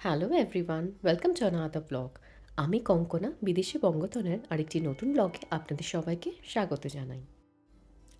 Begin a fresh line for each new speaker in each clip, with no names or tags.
Hello everyone welcome to another vlog আমি কঙ্কনা বিদেশি বঙ্গতনের আরেকটি নতুন ব্লগে আপনাদের সবাইকে স্বাগত জানাই।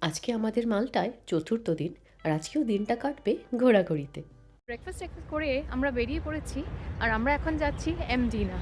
আজকে আমাদের মালটায় চতুর্থ দিন আর আজকেও দিনটা কাটবে ঘোরাঘুরিতে।
ব্রেকফাস্ট টেকফাস্ট করে আমরা বেরিয়ে পড়েছি আর আমরা এখন যাচ্ছি এমডিনা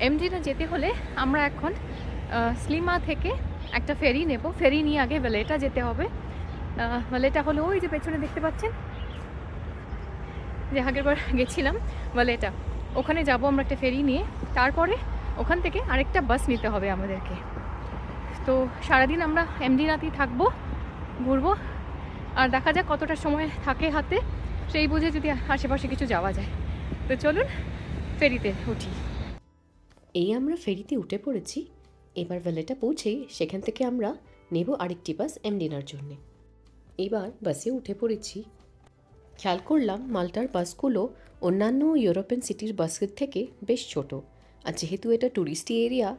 এমডিনা যেতে হলে আমরা এখন স্লিমা থেকে একটা ফেরি নেব। ফেরি নিয়ে আগে ভ্যালেটা যেতে হবে। আহ, ভ্যালেটা হলো ওই যে পেছনে দেখতে পাচ্ছেন? যে আগের বার গেছিলাম ভ্যালেটা ওখানে যাব আমরা একটা ফেরি নিয়ে, তারপরে ওখান থেকে আরেকটা বাস নিতে হবে আমাদেরকে। তো সারাদিন আমরা এমডিনাতেই থাকব, ঘুরবো, আর দেখা যাক কতটা সময় থাকে হাতে, সেই বুঝে যদি আশেপাশে কিছু যাওয়া যায়। তো চলুন, ফেরিতে উঠি।
এই আমরা ফেরিতে উঠে পড়েছি, এবার ভ্যালেটা পৌঁছেই সেখান থেকে আমরা নেব আরেকটি বাস এমডিনার জন্যে। এবার বাসে উঠে পড়েছি খেয়াল করলাম মাল্টার বাসগুলো অন্যান্য ইউরোপিয়ান সিটির বাসের থেকে বেশ ছোট। আর যেহেতু এটা ট্যুরিস্টি এরিয়া,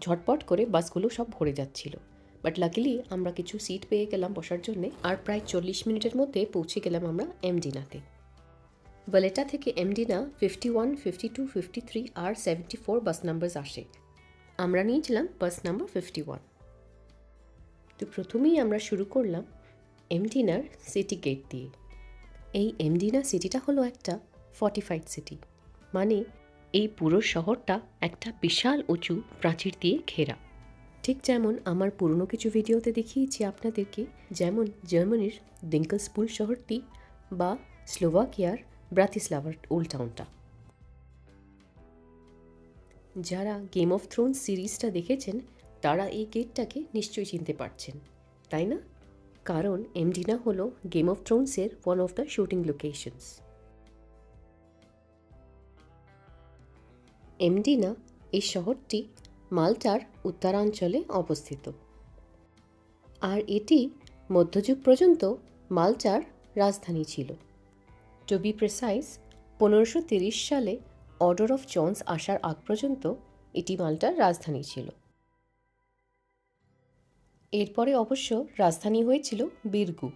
ঝটপট করে বাসগুলো সব ভরে যাচ্ছিল। বাট লাকিলি আমরা কিছু সিট পেয়ে গেলাম বসার জন্যে। আর প্রায় চল্লিশ মিনিটের মধ্যে পৌঁছে গেলাম আমরা এমডিনাতে। ভ্যালেটা থেকে Mdina fifty one fifty two fifty three আর সেভেন্টি ফোর বাস নাম্বার আসে। আমরা নিয়েছিলাম বাস নাম্বার ফিফটি ওয়ান তো প্রথমেই আমরা শুরু করলাম এমডিনার সিটি গেট দিয়ে। এই এমডিনা সিটিটা হলো একটা ফর্টিফাইড সিটি মানে এই পুরো শহরটা একটা বিশাল উঁচু প্রাচীর দিয়ে ঘেরা। ঠিক যেমন আমার পুরনো কিছু ভিডিওতে দেখিয়েছি আপনাদেরকে, যেমন জার্মানির দিঙ্কলসপুল শহরটি বা স্লোভাকিয়ার ব্রাতিস্লাভার ওল্ড টাউনটা। যারা গেম অফ থ্রোন সিরিজটা দেখেছেন, তারা এই গেটটাকে নিশ্চয়ই চিনতে পারছেন, তাই না? কারণ এমডিনা হলো game of থ্রোনসের one of the shooting locations Mdina এই শহরটি মাল্টার উত্তরাঞ্চলে অবস্থিত। আর এটি মধ্যযুগ পর্যন্ত মাল্টার রাজধানী ছিল। টু বি প্রেসাইজ পনেরোশো সালে অর্ডার অফ জনস আসার আগ পর্যন্ত এটি মাল্টার রাজধানী ছিল। এরপরে অবশ্য রাজধানী হয়েছিল বীরগু।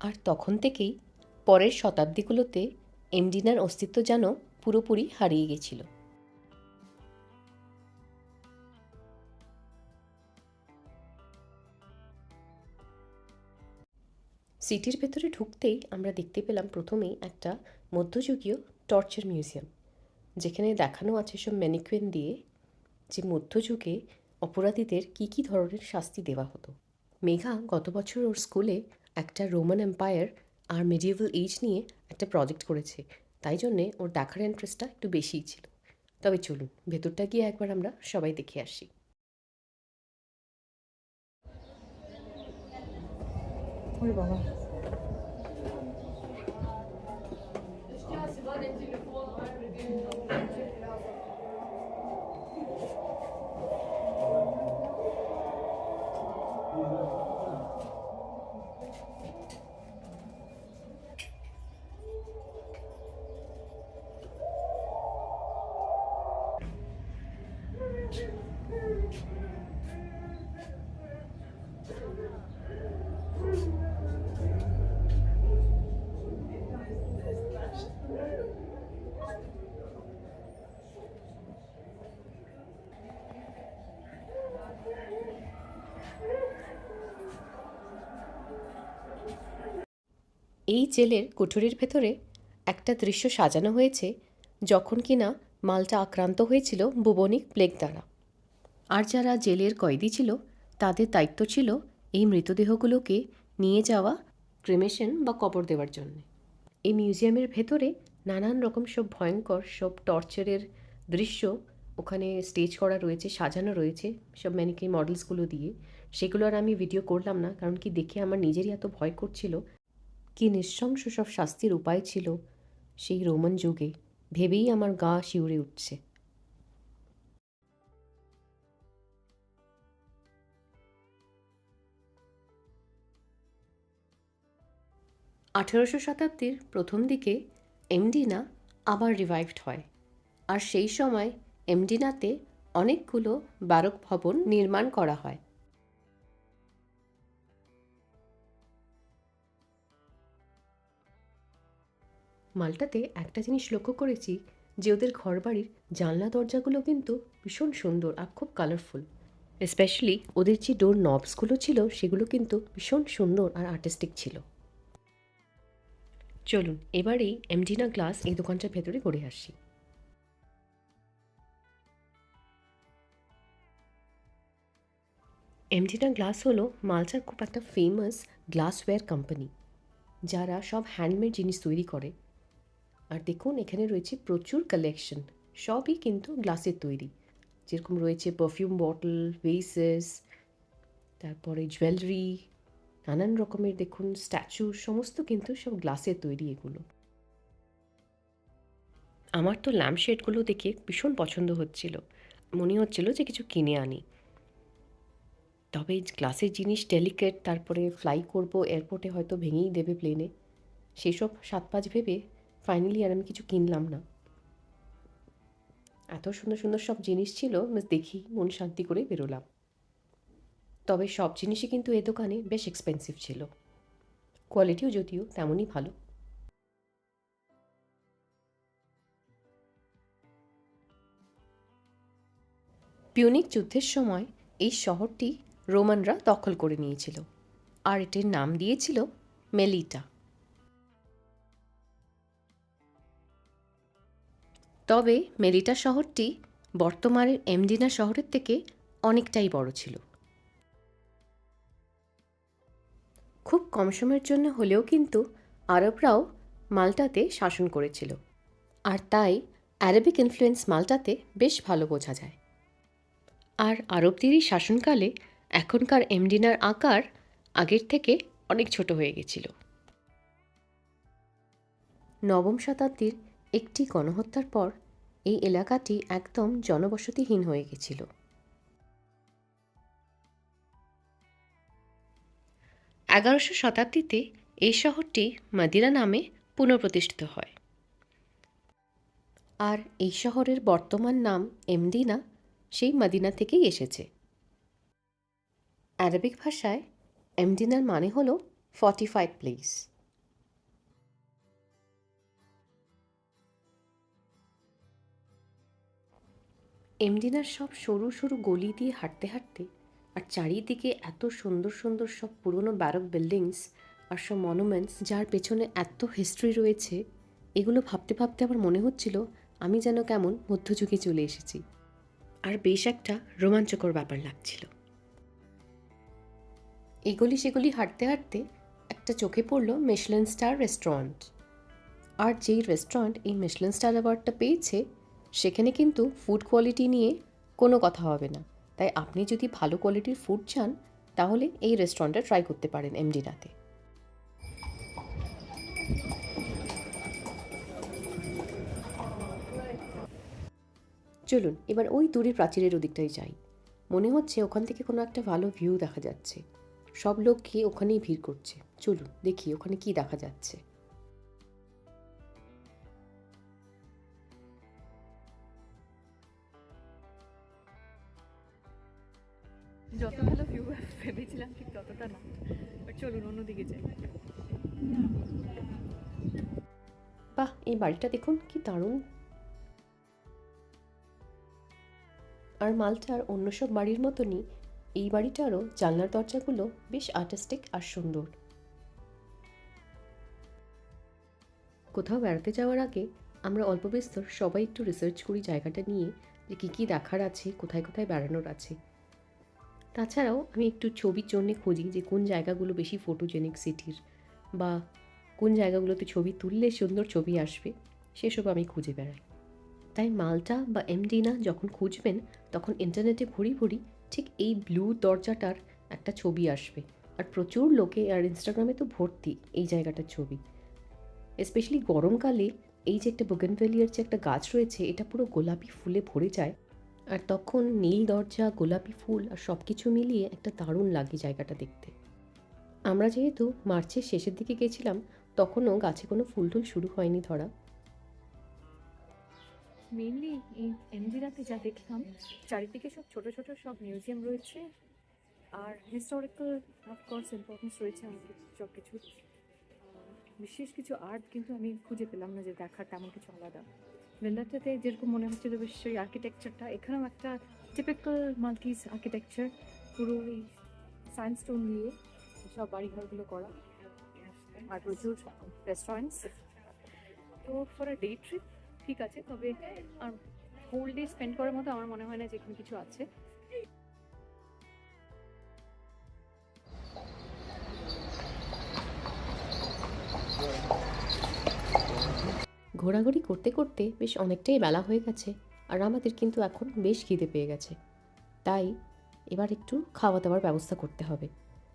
আর তখন থেকেই পরের শতাব্দীগুলোতে এমডিনার অস্তিত্ব যেন পুরোপুরি হারিয়ে গেছিল। সিটির ভেতরে ঢুকতেই আমরা দেখতে পেলাম প্রথমেই একটা মধ্যযুগীয় টর্চার মিউজিয়াম, যেখানে দেখানো আছে সব ম্যানিকুইন দিয়ে যে মধ্যযুগে অপরাধীদের কী কী ধরনের শাস্তি দেওয়া হতো? মেঘা গত বছর ওর স্কুলে একটা রোমান এম্পায়ার আর মেডিয়েভাল এজ নিয়ে একটা প্রজেক্ট করেছে। তাই জন্যে ওর দেখার ইন্টারেস্টটা একটু বেশিই ছিল। তবে চলুন, ভেতরটা গিয়ে একবার আমরা সবাই দেখে আসি। এই জেলের কুঠুরির ভেতরে একটা দৃশ্য সাজানো হয়েছে যখন কিনা মালটা আক্রান্ত হয়েছিল বুবনিক প্লেগ দ্বারা। আর যারা জেলের কয়েদি ছিল, তাদের দায়িত্ব ছিল এই মৃতদেহগুলোকে নিয়ে যাওয়া, ক্রিমেশন বা কবর দেওয়ার জন্য। এই মিউজিয়ামের ভেতরে নানান রকম সব ভয়ঙ্কর সব টর্চারের দৃশ্য ওখানে স্টেজ করা রয়েছে, সাজানো রয়েছে সব ম্যানিকে মডেলসগুলো দিয়ে। সেগুলো আর আমি ভিডিও করলাম না, কারণ কি দেখে আমার নিজেরই এত ভয় করছিল। কি নৃশংস সব শাস্তির উপায় ছিল সেই রোমান যুগে, ভেবেই আমার গা শিউরে উঠছে। আঠেরোশো শতাব্দীর প্রথম দিকে এমডিনা আবার রিভাইভড হয়। আর সেই সময় এমডিনাতে অনেকগুলো বারক ভবন নির্মাণ করা হয়। মালটাতে একটা জিনিস লক্ষ্য করেছি, যে ওদের ঘরবাড়ির জানলা দরজাগুলো কিন্তু ভীষণ সুন্দর আর খুব কালারফুল স্পেশালি ওদের যে ডোর নবসগুলো ছিল, সেগুলো কিন্তু ভীষণ সুন্দর আর আর্টিস্টিক ছিল। চলুন এবারেই এমডিনা গ্লাস এই দোকানটার ভেতরে ঘুরে আসি। এমডিনা গ্লাস হলো মালচার খুব একটা ফেমাস গ্লাসওয়্যার কোম্পানি যারা সব হ্যান্ডমেড জিনিস তৈরি করে। আর দেখুন, এখানে রয়েছে প্রচুর কালেকশন সবই কিন্তু গ্লাসের তৈরি। যেরকম রয়েছে পারফিউম বটল ভেসেস তারপরে জুয়েলারি নানান রকমের দেখুন স্ট্যাচু সমস্ত কিন্তু সব গ্লাসের তৈরি এগুলো। আমার তো ল্যাম্পশেডগুলো দেখে ভীষণ পছন্দ হচ্ছিল। মনে হচ্ছিল যে কিছু কিনে আনি। তবে গ্লাসের জিনিস ডেলিকেট তারপরে ফ্লাই করব এয়ারপোর্টে হয়তো ভেঙেই দেবে প্লেনে সেসব সাত পাঁচ ভেবে ফাইনালি আর আমি কিছু কিনলাম না। এত সুন্দর সুন্দর সব জিনিস ছিল দেখি, মন শান্তি করে বেরোলাম। তবে সব জিনিসই কিন্তু এ দোকানে বেশ এক্সপেন্সিভ ছিল। কোয়ালিটিও যদিও তেমনই ভালো। পিউনিক যুদ্ধের সময় এই শহরটি রোমানরা দখল করে নিয়েছিল। আর এটির নাম দিয়েছিল মেলিটা তবে মেলিটা শহরটি বর্তমানের এমডিনা শহরের থেকে অনেকটাই বড় ছিল। খুব কম সময়ের জন্য হলেও কিন্তু আরবরাও মাল্টাতে শাসন করেছিল। আর তাই অ্যারাবিক ইনফ্লুয়েন্স মাল্টাতে বেশ ভালো বোঝা যায়। আর আরবদেরই শাসনকালে এখনকার এমডিনার আকার আগের থেকে অনেক ছোট হয়ে গেছিল। নবম শতাব্দীর একটি গণহত্যার পর এই এলাকাটি একদম জনবসতিহীন হয়ে গেছিল। এগারোশো শতাব্দীতে এই শহরটি মাদিরা নামে পুনঃপ্রতিষ্ঠিত হয়। আর এই শহরের বর্তমান নাম এমদিনা সেই মদিনা থেকেই এসেছে। অ্যারাবিক ভাষায় এমডিনার মানে হলো ফর্টিফাইড প্লেস এমডিনার সব সরু সরু গলি দিয়ে হাঁটতে হাঁটতে আর চারিদিকে এত সুন্দর সুন্দর সব পুরনো ব্যারক বিল্ডিংস আর সব মনুমেন্টস যার পেছনে এত হিস্ট্রি রয়েছে, এগুলো ভাবতে ভাবতে আমার মনে হচ্ছিল আমি যেন কেমন মধ্যযুগে চলে এসেছি। আর বেশ একটা রোমাঞ্চকর ব্যাপার লাগছিল। এগুলি সেগুলি হাঁটতে হাঁটতে একটা চোখে পড়ল মিশলেন স্টার রেস্টুরেন্ট আর যেই রেস্টুরেন্ট এই মিশলেন স্টার অ্যাওয়ার্ডটা পেয়েছে সেখানে কিন্তু ফুড কোয়ালিটি নিয়ে কোনো কথা হবে না। তাই আপনি যদি ভালো কোয়ালিটির ফুড চান, তাহলে এই রেস্টুরেন্টটা ট্রাই করতে পারেন এমডি রাতে চলুন, এবার ওই দূরে প্রাচীরের ওদিকটাই যাই। মনে হচ্ছে ওখান থেকে কোনো একটা ভালো ভিউ দেখা যাচ্ছে। সব লোক গিয়ে ওখানেই ভিড় করছে। চলুন, দেখি ওখানে কি দেখা যাচ্ছে।
যত ভালো ভিউ ভেবেছিলাম ঠিক ততটা না। বাট চলুন, অন্যদিকে যাই।
বাহ, এই বাড়িটা দেখুন, কি দারুণ। আর মালটার অন্য সব বাড়ির মতনই, এই বাড়িটারও জানলার দরজাগুলো বেশ আর্টিস্টিক আর সুন্দর। কোথাও বেড়াতে যাওয়ার আগে আমরা অল্প বিস্তর সবাই একটু রিসার্চ করি জায়গাটা নিয়ে, যে কী কী দেখার আছে, কোথায় কোথায় বেড়ানোর আছে। তাছাড়াও আমি একটু ছবির জন্যে খুঁজি যে কোন জায়গাগুলো বেশি ফটোজেনিক সিটির বা কোন জায়গাগুলোতে ছবি তুললে সুন্দর ছবি আসবে, সেসব আমি খুঁজে বেড়াই। তাই মালটা বা এমডিনা যখন খুঁজবেন, তখন ইন্টারনেটে ভরি ভরি ঠিক এই ব্লু দরজাটার একটা ছবি আসবে। আর প্রচুর লোকে, আর ইনস্টাগ্রামে তো ভর্তি এই জায়গাটার ছবি। স্পেশালি গরমকালে এই যে একটা বোগেনভেলিয়ার যে একটা গাছ রয়েছে, এটা পুরো গোলাপি ফুলে ভরে যায়। আর তখন নীল দরজা, গোলাপি ফুল আর সব কিছু মিলিয়ে একটা দারুণ লাগে জায়গাটা দেখতে। আমরা যেহেতু মার্চের শেষের দিকে গেছিলাম, তখনও গাছে কোনো ফুল টুল শুরু হয়নি ধরা।
মেনলি এই এমজিরাতে যা দেখলাম, চারিদিকে সব ছোট ছোট সব মিউজিয়াম রয়েছে আর হিস্টোরিক্যাল অফকোর্স ইম্পর্টেন্স রয়েছে কিছু- সব কিছু বিশেষ কিছু আর্ট কিন্তু আমি খুঁজে পেলাম না যে দেখার তেমন কিছু আলাদা। ভেল্লাটাতে যেরকম মনে হচ্ছিল, বেশ সেই আর্কিটেকচারটা এখানেও একটা টিপিক্যাল মাল্টিস আর্কিটেকচার পুরো এই সাইন্সটোন নিয়ে সব বাড়িঘরগুলো করা। আর প্রচুর রেস্টুরেন্টস তো ফর আ ডে ট্রিপ ঠিক আছে। তবে আর হোল ডে স্পেন্ড করার মতো আমার মনে হয় না যে এখানে কিছু আছে।
ঘোরাঘুরি করতে করতে বেশ অনেকটাই বেলা হয়ে গেছে আর আমাদের কিন্তু এখন বেশ খিদে পেয়ে গেছে। তাই এবার একটু খাওয়া দাওয়ার ব্যবস্থা করতে হবে।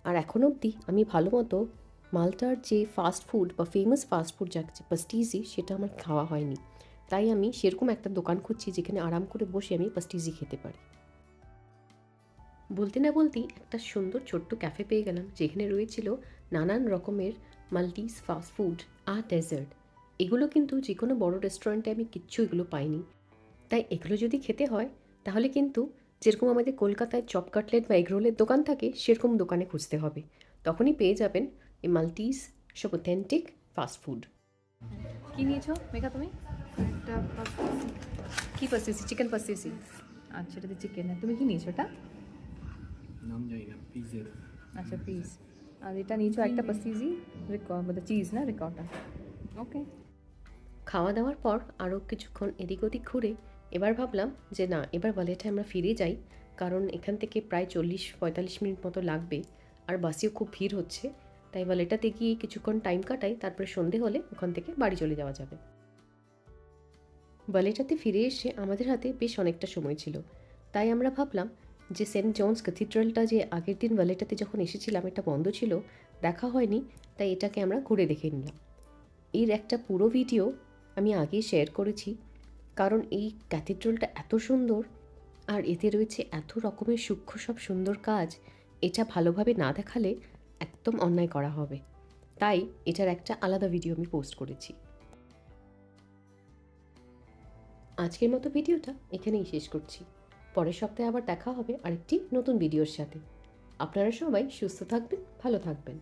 আর এখন অবধি আমি ভালো মতো মালটার যে ফাস্ট ফুড বা ফেমাস ফাস্ট ফুড যাচ্ছে পাস্টিজি সেটা আমার খাওয়া হয়নি। তাই আমি সেরকম একটা দোকান খুঁজছি যেখানে আরাম করে বসে আমি পাস্টিজি খেতে পারি। বলতে না বলতেই একটা সুন্দর ছোট্ট ক্যাফে পেয়ে গেলাম, যেখানে রয়েছিল নানান রকমের মাল্টিস ফাস্ট ফুড আর ডেজার্ট এগুলো কিন্তু যে কোনো বড় রেস্টুরেন্টে আমি কিচ্ছু এগুলো পাইনি। তাই এগুলো যদি খেতে হয় তাহলে কিন্তু যেরকম আমাদের কলকাতায় চপ কাটলেট বা এগরোলের দোকান থাকে সেরকম দোকানে খুঁজতে হবে। তখনই পেয়ে যাবেন এই মাল্টিস সব অথেন্টিক ফাস্ট ফুড
কি নিয়েছো মেঘা তুমি?
একটা
কি পাস্তিসি চিকেন পাস্তিসি আচ্ছা এটাতে চিকেন তুমি কি নিয়েছো এটা?
নাম জানি না পিজের
আচ্ছা পিস আর এটা নিয়েছো একটা পাস্তিসি মানে চিজ না রিকটা ওকে
খাওয়া দাওয়ার পর আরও কিছুক্ষণ এদিক ওদিক ঘুরে এবার ভাবলাম যে না, এবার বালেটে আমরা ফিরে যাই, কারণ এখান থেকে প্রায় চল্লিশ পঁয়তাল্লিশ মিনিট মতো লাগবে আর বাসেও খুব ভিড় হচ্ছে। তাই বালেটাতে গিয়ে কিছুক্ষণ টাইম কাটাই, তারপরে সন্ধে হলে ওখান থেকে বাড়ি চলে যাওয়া যাবে। বালেটাতে ফিরে এসে আমাদের হাতে বেশ অনেকটা সময় ছিল। তাই আমরা ভাবলাম যে সেন্ট জনস ক্যাথিড্রালটা যে আগের দিন বালেটাতে যখন এসেছিলাম, এটা বন্ধ ছিল, দেখা হয়নি, তাই এটাকে আমরা ঘুরে দেখে নিলাম। এর একটা পুরো ভিডিও আমি আগেই শেয়ার করেছি। কারণ এই ক্যাথিড্রালটা এত সুন্দর আর এতে রয়েছে এত রকমের সূক্ষ্ম সব সুন্দর কাজ, এটা ভালোভাবে না দেখালে একদম অন্যায় করা হবে। তাই এটার একটা আলাদা ভিডিও আমি পোস্ট করেছি। আজকের মতো ভিডিওটা এখানেই শেষ করছি। পরের সপ্তাহে আবার দেখা হবে আরেকটি নতুন ভিডিওর সাথে। আপনারা সবাই সুস্থ থাকবেন, ভালো থাকবেন।